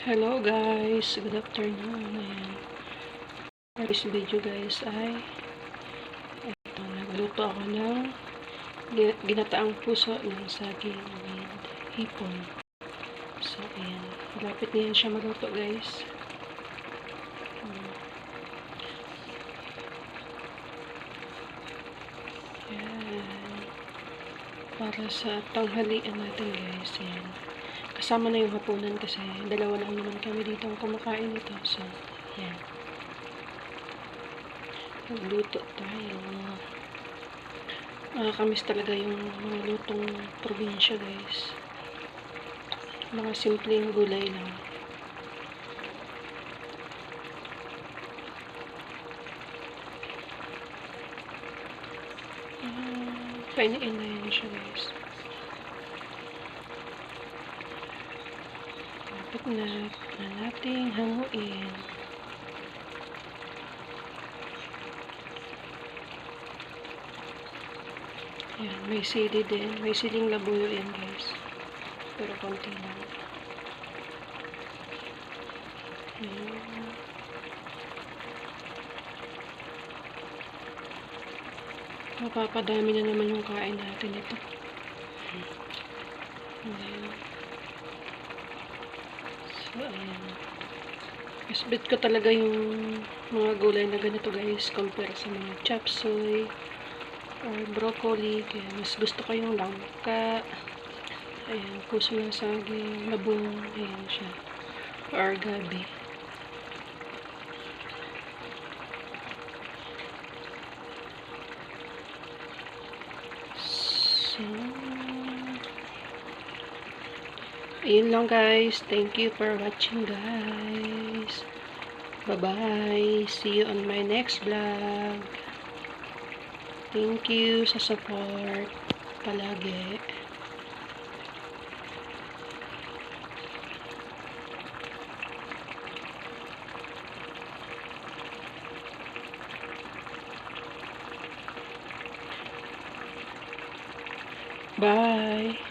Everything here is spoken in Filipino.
Hello guys, good afternoon. Ayan. For this video guys ay ito, nagluto ako ng gi- ginataang puso ng saging with hipon. So ayan, malapit na yan siya maluto guys. Ayan. Para sa tanghalian natin guys, ayan. Kasama na yung hapunan kasi dalawa lang naman kami dito ang kumakain nito. So, yan. Magluto tayo. Nakakamiss talaga yung mga lutong probinsya guys. Mga simpleng gulay lang. Kainin na yan siya guys. Dapat na, na nating hanguin. Yan, may sili din. May siling labuyo yan guys. Pero konti lang. Ayan. Mapapadami na naman yung kain natin ito. Ayan. Ayan. Isbit ko talaga yung mga gulay na ganito guys compare sa mga chop suey or broccoli. Kaya mas gusto ko yung langka. Ayan, puso ng saging, labong, ayan siya. Or gabi. So, Ayun lang guys. Thank you for watching guys. Bye-bye. See you on my next vlog. Thank you sa support. Palagi. Bye.